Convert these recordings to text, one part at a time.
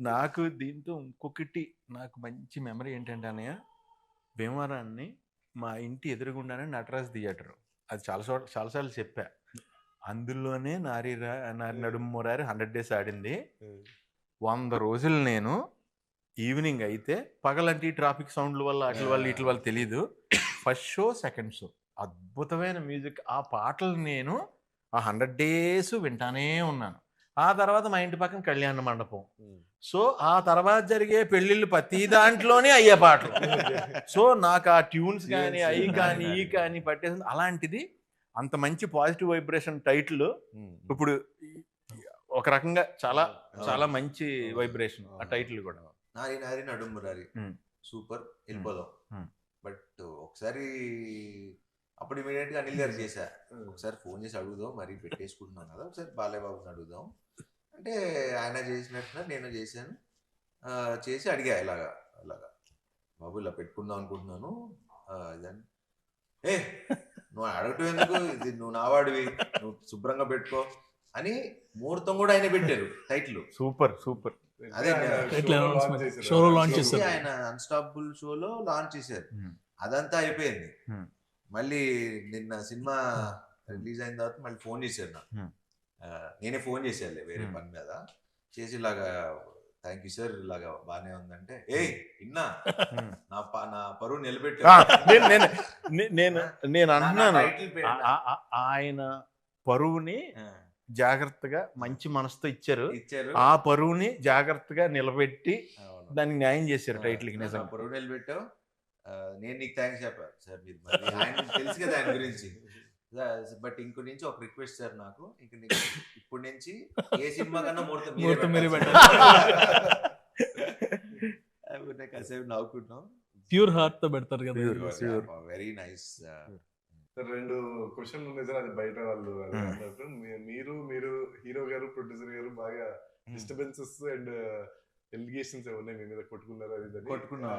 నాకు దీంతో ఇంకొకటి నాకు మంచి మెమరీ ఏంటంటే అన్నయ్య భీమవరాన్ని మా ఇంటి ఎదురుగుండానే నటరాజ్ థియేటర్. అది చాలా చోట్ల చాలాసార్లు చెప్పా. అందులోనే నారీరా నారి నడుము మురారి హండ్రెడ్ డేస్ ఆడింది. వంద రోజులు నేను ఈవినింగ్ అయితే పగలంటి ట్రాఫిక్ సౌండ్ల వల్ల అట్ల వల్ల ఇట్ల వల్ల తెలియదు ఫస్ట్ షో సెకండ్ షో. అద్భుతమైన మ్యూజిక్. ఆ పాటలు నేను ఆ హండ్రెడ్ డేస్ వింటానే ఉన్నాను. ఆ తర్వాత మా ఇంటి పక్కన కళ్యాణ మండపం. సో ఆ తర్వాత జరిగే పెళ్ళిళ్ళు ప్రతి దాంట్లోనే అయ్యే పాటలు. సో నాకు ఆ ట్యూన్స్ కానీ అవి కానీ ఈ కానీ పట్టేసింది. అలాంటిది అంత మంచి పాజిటివ్ వైబ్రేషన్ టైటిల్ ఇప్పుడు ఒక రకంగా చాలా చాలా మంచి వైబ్రేషన్ ఆ. టైటిల్ కూడా. నారి నారి నడుమురారి. Hmm. సూపర్. వెళ్ళిపోదాం. బట్ ఒకసారి అప్పుడు ఇమీడియట్గా అనిల్ గారు చేశా. ఒకసారి ఫోన్ చేసి అడుగుదాం మరి పెట్టేసుకుంటున్నాం కదా ఒకసారి బాలయ్య బాబుని అడుగుదాం. అంటే ఆయన చేసినట్టున నేను చేశాను. ఆ, చేసి అడిగా ఇలాగా అలాగా బాబు ఇలా పెట్టుకుందాం అనుకుంటున్నాను. ఏ నువ్వు అడగటం ఎందుకు? ఇది నువ్వు నావాడివి నువ్వు శుభ్రంగా పెట్టుకో. అని ముహూర్తం కూడా ఆయన పెట్టారు టైటిల్. Super super. అదే Title announcement. Show లో launch చేసి చేశారు. ఆయన అన్స్టాపబుల్ షోలో లాంచ్ చేశారు. Hmm. అదంతా అయిపోయింది. Hmm. మళ్ళీ నిన్న సినిమా రిలీజ్ అయిన తర్వాత మళ్ళీ ఫోన్ చేశారు నాకు. నేనే ఫోన్ చేశాను వేరే. పని మీద. చేసి ఇలాగా థ్యాంక్ యూ సార్ ఇలాగా బానే ఉందంటే ఏయ్ ఇన్నా. నా ప- నా పరువు నిలబెట్టు. నేను ఆయన పరువుని జాగ్రత్తగా మంచి మనసుతో ఇచ్చారు. ఇచ్చారు. ఆ పరువుని జాగ్రత్తగా నిలబెట్టి. దానికి న్యాయం చేశారు టైటిల్కి నా నిజంగా. పరువు నిలబెట్టావు. నేను నీకు థ్యాంక్స్ చెప్పాను సార్ మీరు ఆయన తెలుసు కదా ఆయన గురించి. బట్ ఇంకో నుంచి ఒక రిక్వెస్ట్ సార్ నాకు. ఇంక నుంచి ఇప్పటి నుంచి ఏ సినిమా కన్నా ముహూర్తం మీరే కాసేపు నవ్వుకుంటున్నాం. ప్యూర్ హార్ట్తో పెడతారు కదా. వెరీ నైస్ రెండు క్వశ్చన్లు ఉన్నాయి సార్ అది బయట వాళ్ళు Hmm. మీరు మీరు హీరో గారు ప్రొడ్యూసర్ గారు బాగా డిస్టర్బెన్సెస్ అండ్ ఎలిగేషన్స్ ఉన్నాయి మీ మీద కొట్టుకున్నారు అది. కొట్టుకున్నాం.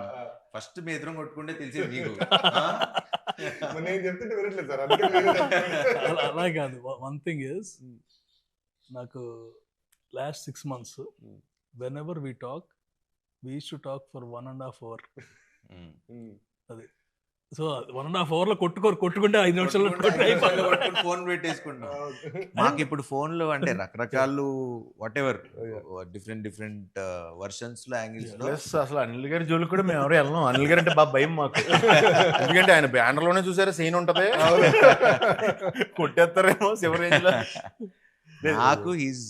ఫస్ట్ మీ ఎదురు కొట్టుకుంటే తెలిసేది నీకు నేను చెప్తుంటే వినట్లేదు సార్. అలా కాదు. వన్ థింగ్ ఇస్ నాకు last six months whenever we talk we to talk for one and half hour Hmm. So one and half అవర్లో కొట్టుకోరు కొట్టుకుంటే ఐదు అయిపోతుంది. ఫోన్ పెట్టేసుకుంటాం. మాకు ఇప్పుడు ఫోన్లు అంటే రకరకాలు వాట్ ఎవర్. డిఫరెంట్ డిఫరెంట్ వర్షన్స్లో యాంగిల్స్లో. అసలు అనిల్ గారి జోలికి కూడా మేము ఎవరు వెళ్ళాం అనిల్ గారు అంటే బాగా భయం మాకు. ఎందుకంటే ఆయన బ్యానర్లోనే చూసారా సీన్ ఉంటది? కొట్టేస్తారేమో శివ రేంజ్లో. నాకు is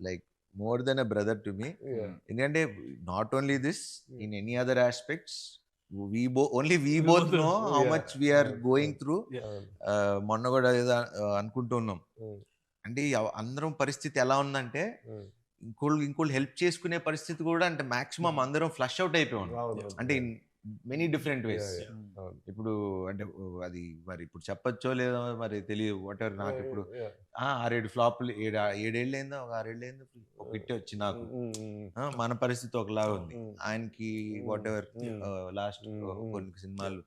like more than a brother to me. ఎందుకంటే not only this in any other aspects we both only we both know how. Much we're going through. మొన్న కూడా ఏదో అనుకుంటున్నాం Hmm. అంటే అందరం పరిస్థితి ఎలా ఉందంటే Hmm. ఇంకోళ్ళు ఇంకోళ్ళు హెల్ప్ చేసుకునే పరిస్థితి కూడా అంటే మాక్సిమం Hmm. అందరం ఫ్లష్ అవుట్ అయిపోయాం. అంటే మెనీ డిఫరెంట్ వేస్. ఇప్పుడు అంటే అది మరి ఇప్పుడు చెప్పచ్చో లేదో మరి తెలియదు వాట్ ఎవర్ నాకు ఇప్పుడు ఆరేడు ఫ్లాప్లు ఏడు ఏడేళ్ళు అయిందో ఒక ఆరేళ్ళు అయిందో ఒక హిట్ వచ్చి నాకు Mm, mm, ఆ, మన పరిస్థితి ఒకలాగా ఉంది Mm. ఆయనకి Mm. Whatever Mm. Last Mm, mm. కొన్ని సినిమాలు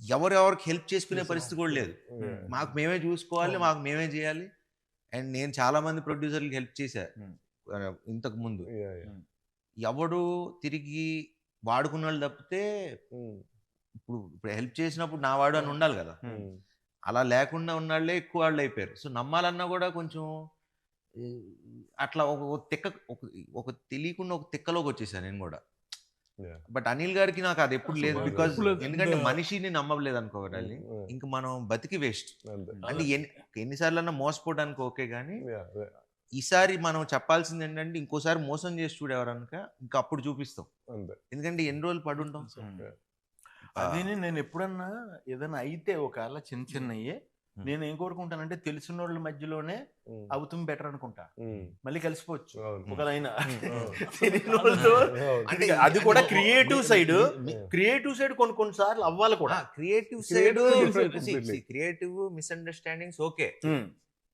ఎవరెవరికి హెల్ప్ చేసుకునే పరిస్థితి కూడా లేదు Yeah. మాకు మేమే చూసుకోవాలి అవును. మాకు మేమే చేయాలి అండ్ నేను చాలా మంది ప్రొడ్యూసర్లకి హెల్ప్ చేశా Hmm. ఇంతకు ముందు. ఎవడు తిరిగి వాడుకున్న వాళ్ళు తప్పితే ఇప్పుడు ఇప్పుడు హెల్ప్ చేసినప్పుడు నా వాడు అని ఉండాలి కదా. అలా లేకుండా ఉన్నాళ్ళే ఎక్కువ వాళ్ళు అయిపోయారు సో నమ్మాలన్నా కూడా కొంచెం అట్లా ఒక తిక్క ఒక ఒక తెలియకుండా ఒక తిక్కలోకి వచ్చేసాను నేను కూడా. బట్ అనిల్ గారికి నాకు అది ఎప్పుడు లేదు బికాస్. ఎందుకంటే మనిషిని నమ్మలేదు అనుకోవాలి ఇంక మనం బతికి వేస్ట్. అంటే ఎన్ని ఎన్నిసార్లు అన్నా మోసపోవడానికి ఓకే కానీ. ఈసారి మనం చెప్పాల్సింది ఏంటంటే ఇంకోసారి మోసం చేసి చూడేవారనుక ఇంకా అప్పుడు చూపిస్తాం అంతే. ఎందుకంటే ఎన్ని రోజులు పడుంటాం? Yeah. అది నేను ఎప్పుడన్నా ఏదైనా అయితే ఒకవేళ చిన్న చిన్నవి నేను ఏం కోరుకుంటానంటే తెలిసిన వాళ్ళ మధ్యలోనే Mm, అవుతాం బెటర్ అనుకుంటా. మళ్ళీ కలిసిపోవచ్చు. అంటే అది కూడా క్రియేటివ్ సైడ్ క్రియేటివ్ సైడ్ కొన్ని కొన్ని సార్లు అవ్వాలి కూడా. Creative side. Creative misunderstandings okay.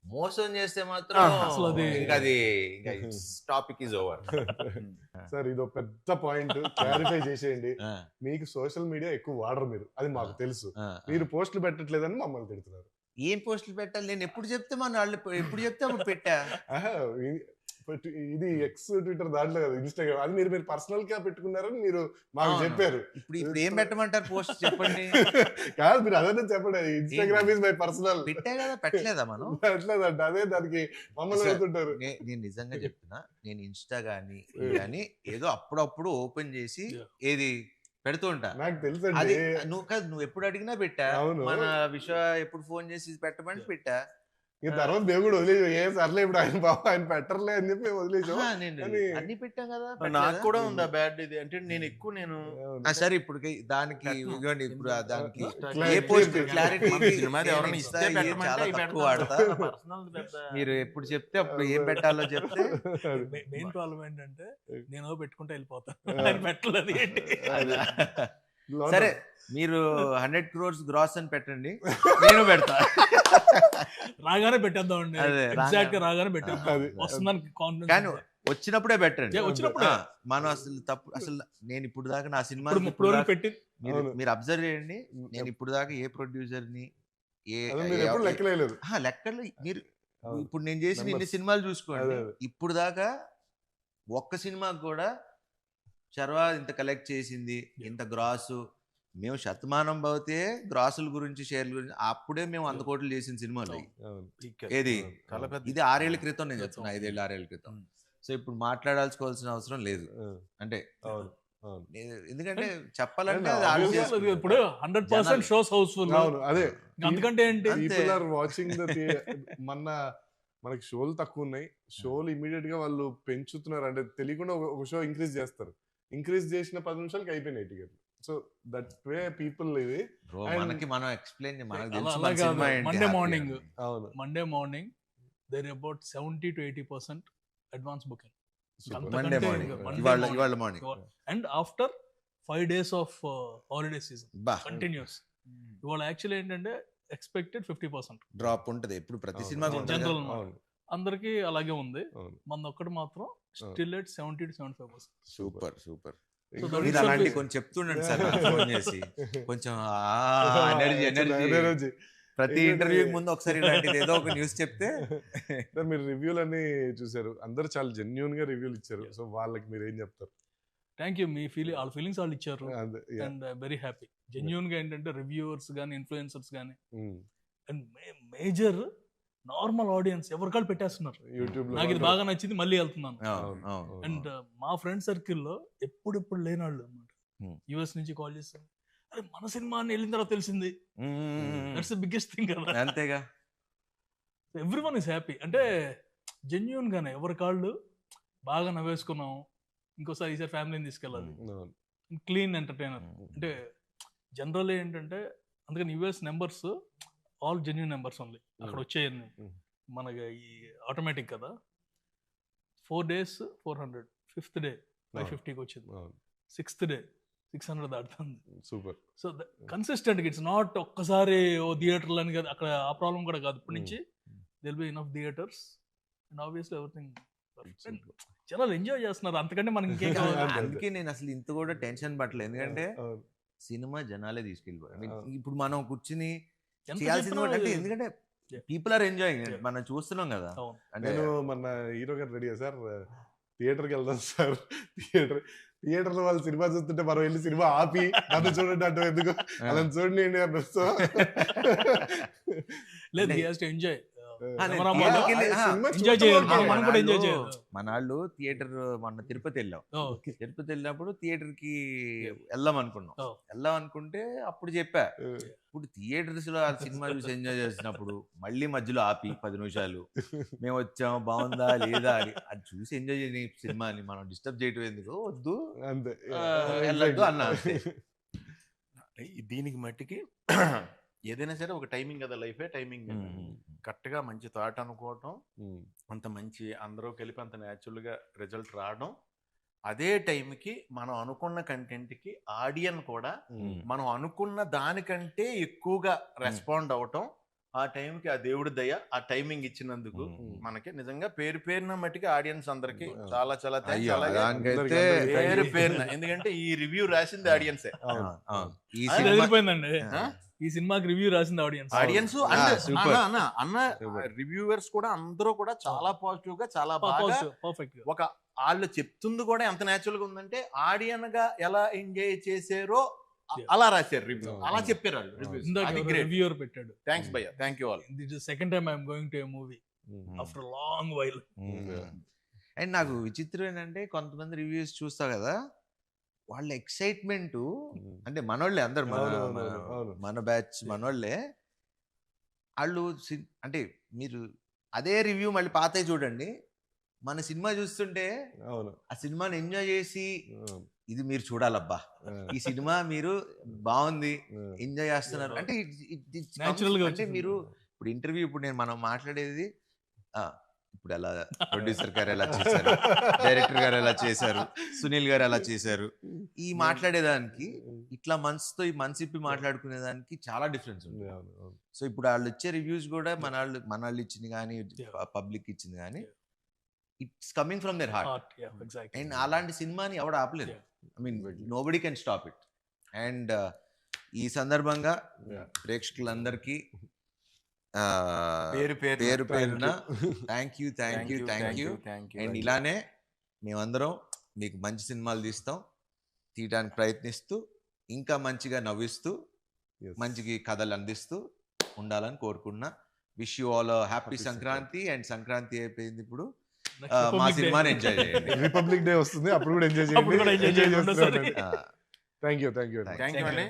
మోసం చేస్తే మాత్రం. అసలు అది- ఇంకా అది టాపిక్ ఇస్ ఓవర్. సార్ ఇది ఒక పెద్ద పాయింట్. క్లారిఫై చేసేయండి. మీకు సోషల్ మీడియా ఎక్కువ వాడరు మీరు. అది మాకు తెలుసు. మీరు పోస్టులు పెట్టట్లేదని మమ్మల్ని తిడుతున్నారు. ఏం పోస్టులు పెట్టాలి? నేను ఎప్పుడు చెప్తే మన వాళ్ళు ఎప్పుడు చెప్తే అప్పుడు పెట్టా? ఇది ఎక్స్ ట్విట్టర్ దాంట్లో కదా ఇన్స్టాగ్రామ్ అది మీరు మీరు పర్సనల్గా పెట్టుకున్నారని మీరు మాకు. చెప్పారు. ఇప్పుడు ఇప్పుడు ఏం పెట్టమంటారు పోస్ట్ చెప్పండి. కాదు మీరు అదే చెప్పండి. ఇన్స్టాగ్రామ్ ఇస్ మై పర్సనల్ పెట్టే కదా పెట్టలేదా మనం? అట్లేదంట అదే దానికి మమ్మల్ని అడుగుతుంటారు. నే- నేను నిజంగా చెప్తున్నా నేను ఇన్స్టా గానీ ఇది గానీ ఏదో అప్పుడప్పుడు ఓపెన్ చేసి. ఏది పెడుతూ ఉంటా. నాకు తెలుసండి. అది నువ్వు కాదు నువ్వు ఎప్పుడు అడిగినా పెట్టా. మన విశ్వ ఎప్పుడు ఫోన్ చేసి పెట్టమని పెట్టా. ఇక తర్వాత దేవుడు వదిలేసాం. ఏ సర్లే ఇప్పుడు ఆయన బాబు ఆయన పెట్టర్లే అని చెప్పి వదిలేసాం. అన్ని పెట్టాం కదా నాకు? కూడా ఉందా బ్యాడ్ ఇది? అంటే నేను ఎక్కువ నేను సరే ఇప్పుడు దానికి. ఇవ్వండి ఇప్పుడు ఆ దానికి. ఏ పోస్ట్. క్లారిటీ ఎవరైనా ఇస్తే చాలా తక్కువ మీరు ఎప్పుడు చెప్తే అప్పుడు ఏం పెట్టాలో చెప్తే మెయిన్ ప్రాబ్లం ఏంటంటే నేను పెట్టుకుంటే వెళ్ళిపోతాను పెట్టలేదు ఏంటి. సరే మీరు హండ్రెడ్ క్రోర్స్ గ్రాస్ అని పెట్టండి నేను పెడతా రాగానే పెట్టేద్దాం అండి అదే, ఎగ్జాక్ట్గా రాగానే. పెట్టేద్దాం. వస్తుందని కాన్ఫిడెన్స్ వచ్చినప్పుడే పెట్టండి వచ్చినప్పుడే. మనం అసలు తప్పు అసలు నేను ఇప్పుడు దాకా నా సినిమా ఇప్పుడు ముప్పై రోజులు పెట్టి మీరు అబ్జర్వ్ చేయండి నేను ఇప్పుడు దాకా ఏ ప్రొడ్యూసర్ని ఏ లెక్కలు మీరు. ఇప్పుడు నేను చేసిన ఇన్ని. సినిమాలు చూసుకోండి. ఇప్పుడు దాకా ఒక్క సినిమాకి కూడా చర్వా ఇంత కలెక్ట్ చేసింది ఇంత గ్రాసు. మేము శతమానం పోతే గ్రాసుల గురించి షేర్ల గురించి అప్పుడే మేము వంద కోట్లు చేసిన సినిమాలు. ఏది? ఇది ఆరేళ్ళ క్రితం నేను చెప్తున్నా ఐదేళ్ళు ఆరేళ్ళ క్రితం. సో ఇప్పుడు మాట్లాడాల్సుకోవాల్సిన అవసరం లేదు. అంటే అవును. అవును. నేను- ఎందుకంటే చెప్పాలంటే. ఇప్పుడు హండ్రెడ్ పర్సెంట్. షోస్ హౌస్ఫుల్ అదే. అందుకంటే ఏంటి? ఆర్ వాచింగ్ ద మొన్న మనకి షోలు తక్కువ ఉన్నాయి. షోలు ఇమీడియట్గా వాళ్ళు పెంచుతున్నారు. అంటే తెలియకుండా ఒక షో ఇంక్రీజ్ చేస్తారు. ఇంక్రీజ్ చేసిన పది నిమిషాలకి అయిపోయినాయి టికెట్లు. సో దట్ వే పీపుల్ ఇది మనకి మనం ఎక్స్ప్లెయిన్. Cinema morning. అని. అవును. Monday morning there about seventy to eighty percent advance booking Monday morning morning and after five days of holiday season continues ఇవాళ యాక్చువల్లీ ఏంటంటే ఎక్స్పెక్టెడ్ ఫిఫ్టీ పర్సెంట్ డ్రాప్ ఉంటది. ఎప్పుడు ప్రతి. General. అవును. అందరికి అలాగే ఉంది. మన ఒక్కటి మాత్రం still at seventy to seventy five percent super super మీరు అలాంటి కొంచెం చెప్తుండండి సార్ ఫోన్ చేసి. కొంచెం ఎనర్జీ ఎనర్జీ. ప్రతి ఇంటర్వ్యూ ముందు ఒకసారి ఇలాంటిది ఏదో ఒక న్యూస్ చెప్తే. సార్ మీరు రివ్యూలు అన్ని చూసారు అందరు చాలా జెన్యున్గా రివ్యూలు ఇచ్చారు. సో వాళ్ళకి మీరు ఏం చెప్తారు? థ్యాంక్ యూ మీ ఫీలింగ్ వాళ్ళ ఫీలింగ్స్ వాళ్ళు ఇచ్చారు. అండ్ వెరీ హ్యాపీ జెన్యున్గా ఏంటంటే రివ్యూవర్స్ కానీ ఇన్ఫ్లుయెన్సర్స్ కానీ. అండ్ మేజర్ నార్మల్ ఆడియన్స్ ఎవరికాళ్ళు పెట్టేస్తున్నారు. యూట్యూబ్లో నాకు ఇది బాగా నచ్చింది మళ్ళీ వెళ్తున్నాను. అండ్ మా ఫ్రెండ్ సర్కిల్లో ఎప్పుడెప్పుడు లేని వాళ్ళు అనమాట. యుఎస్ నుంచి కాల్ చేస్తారు అరే మన సినిమా అని వెళ్ళిన తర్వాత తెలిసింది. దట్స్ బిగ్గెస్ట్ థింగ్ కదా. అంతేగా. ఎవ్రీ వన్ ఇస్ హ్యాపీ అంటే జెన్యున్ గానే ఎవరి కాళ్ళు బాగా నవ్వేసుకున్నాం ఇంకోసారి ఈసారి ఫ్యామిలీని తీసుకెళ్ళాలి. క్లీన్ ఎంటర్టైనర్ అంటే జనరల్ ఏంటంటే అందుకని US numbers all genuine numbers only. అక్కడ Mm. వచ్చేయన్ని. Mm. మనకి ఈ ఆటోమేటిక్ కదా. Four days four hundred. Fifth day five అవును. ఫిఫ్టీకి వచ్చింది. అవును. Sixth day. Six hundred దాటుతుంది. Super. So consistent it's not ఒక్కసారి ఓ థియేటర్లు అని కదా. అక్కడ ఆ ప్రాబ్లం కూడా కాదు. ఇప్పటి నుంచి Dil be enough theatres and obviously everything జనాలు ఎంజాయ్ చేస్తున్నారు. అంతకంటే మనకి ఇంకేం. అందుకే నేను అసలు ఇంత కూడా టెన్షన్ పట్టలేదు. ఎందుకంటే అవును. సినిమా జనాలే తీసుకెళ్ళిపోయారు. I mean, అవును. ఇప్పుడు మనం కూర్చుని చేయాల్సింది అంటే ఎందుకంటే. People are enjoying. మనం చూస్తున్నాం కదా. నేను మన హీరో గారు రెడీ సార్ థియేటర్కి వెళ్దాం సార్. థియేటర్ థియేటర్లో వాళ్ళు సినిమా చూస్తుంటే మనం వెళ్ళి సినిమా ఆపి నన్ను చూడండి అంటే ఎందుకు? అలా చూడండి లేదు ఎంజాయ్ మనం వెళ్ళి- ఎంజాయ్ చేయాలి మనం థియేటర్ మొన్న తిరుపతి వెళ్ళాం. ఓకే. తిరుపతి వెళ్ళినప్పుడు థియేటర్కి వెళ్దాం అనుకున్నాం. వెళ్దాం అనుకుంటే అప్పుడు చెప్పా. ఇప్పుడు థియేటర్స్లో ఆ సినిమా చూసి ఎంజాయ్ చేసినప్పుడు మళ్ళీ మధ్యలో ఆపి పది నిమిషాలు. మేము వచ్చాం బాగుందా లేదా అని. అది చూసి ఎంజాయ్ చేయని సినిమాని మనం డిస్టర్బ్ చేయటం ఎందుకు? వద్దు. వెళ్ళొద్దు అన్నా దీనికి మట్టికి ఏదైనా సరే ఒక టైమింగ్ కదా లైఫే టైమింగ్ కరెక్ట్గా మంచి థాట్ అనుకోవటం అంత మంచి అందరూ కలిపి అంత న్యాచురల్గా రిజల్ట్ రావడం అదే టైంకి మనం అనుకున్న కంటెంట్కి ఆడియన్ కూడా మనం అనుకున్న దానికంటే ఎక్కువగా రెస్పాండ్ అవటం ఆ టైంకి ఆ దేవుడి దయ ఆ టైమింగ్ ఇచ్చినందుకు. మనకి నిజంగా పేరు పేరున మట్టికి ఆడియన్స్ అందరికి. చాలా చాలా పేరు పేరున ఎందుకంటే ఈ రివ్యూ రాసింది ఆడియన్సే. ఈ సినిమాకి రివ్యూ రాసింది ఆడియన్స్ ఆడియన్స్. అన్న. రివ్యూవర్స్ కూడా అందరూ కూడా చాలా పాజిటివ్గా చాలా బాగా పర్ఫెక్ట్ ఒక వాళ్ళు చెప్తుంది కూడా ఎంత నేచురల్గా ఉందంటే ఆడియన్గా ఎలా ఎంజాయ్ Yeah. అలా రాశారు రివ్యూ. అలా చెప్పారు వాళ్ళు రివ్యూస్ రివ్యూవర్ పెట్టాడు. థ్యాంక్స్ భయ్య. Thank you all this is second time I'm going to a movie. After long while and నాకు విచిత్రం ఏంటంటే కొంతమంది రివ్యూస్ చూస్తా కదా వాళ్ళ ఎక్సైట్మెంట్ ఉమ్. అంటే మనోళ్ళే అందరు మన మన- బ్యాచ్ మనోళ్ళే వాళ్ళు అంటే మీరు అదే రివ్యూ మళ్ళీ పాతే చూడండి. మన సినిమా చూస్తుంటే అవును ఆ సినిమాని ఎంజాయ్ చేసి. ఇది మీరు చూడాలబ్బా ఈ సినిమా మీరు బాగుంది. ఎంజాయ్ చేస్తున్నారు అంటే అంటే. మీరు ఇప్పుడు ఇంటర్వ్యూ ఇప్పుడు నేను మనం మాట్లాడేది ఆ, ఇప్పుడు ఎలా ప్రొడ్యూసర్ గారు ఎలా చేశారు డైరెక్టర్ గారు ఎలా చేశారు సునీల్ గారు ఎలా చేశారు ఈ మాట్లాడేదానికి ఇట్లా మనసుతో ఈ మనసు ఇప్పి మాట్లాడుకునే దానికి చాలా డిఫరెన్స్ ఉంది. సో ఇప్పుడు వాళ్ళు ఇచ్చే రివ్యూస్ కూడా మన వాళ్ళు మన వాళ్ళు ఇచ్చింది కానీ. పబ్లిక్ ఇచ్చింది కానీ it's coming from their heart. And అలాంటి సినిమాని ఎవడు ఆపలేదు. I mean nobody can stop it. And ఈ సందర్భంగా. ప్రేక్షకులందరికీ ఆ, పేరు పేరు పేరు పేరున. Thank you thank you thank you thank and ఇలానే మేమందరం మీకు మంచి సినిమాలు తీస్తాం. తీయడానికి ప్రయత్నిస్తూ ఇంకా మంచిగా నవ్విస్తూ. మంచికి కథలు అందిస్తూ ఉండాలని కోరుకున్నా wish you all happy Sankranti. And Sankranti అయిపోయింది ఇప్పుడు. మా. సినిమాని ఎంజాయ్ చేయండి. రిపబ్లిక్ డే వస్తుంది అప్పుడు కూడా ఎంజాయ్ అప్పుడు కూడా enjoy చేయండి thank you thank you thank you అండి.